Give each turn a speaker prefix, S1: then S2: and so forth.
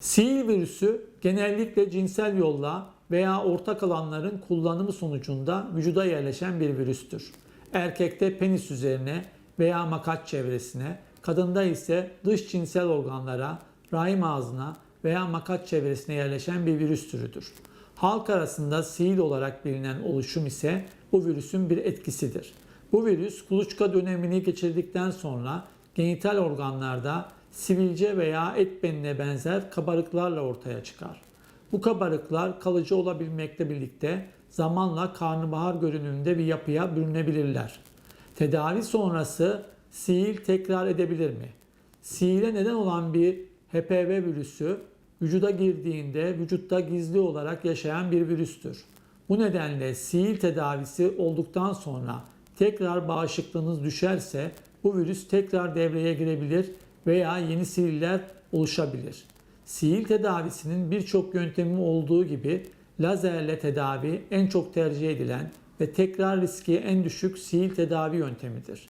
S1: Sihir virüsü genellikle cinsel yolla veya ortak alanların kullanımı sonucunda vücuda yerleşen bir virüstür. Erkekte penis üzerine veya makat çevresine, kadında ise dış cinsel organlara, rahim ağzına veya makat çevresine yerleşen bir virüs türüdür. Halk arasında sihir olarak bilinen oluşum ise bu virüsün bir etkisidir. Bu virüs kuluçka dönemini geçirdikten sonra genital organlarda sivilce veya et benine benzer kabarıklarla ortaya çıkar. Bu kabarıklar kalıcı olabilmekle birlikte zamanla karnabahar görünümünde bir yapıya bürünebilirler. Tedavi sonrası sihir tekrar edebilir mi? Sihire neden olan bir HPV virüsü vücuda girdiğinde vücutta gizli olarak yaşayan bir virüstür. Bu nedenle sihir tedavisi olduktan sonra tekrar bağışıklığınız düşerse bu virüs tekrar devreye girebilir veya yeni sihirler oluşabilir. Sihir tedavisinin birçok yöntemi olduğu gibi lazerle tedavi en çok tercih edilen ve tekrar riski en düşük sihir tedavi yöntemidir.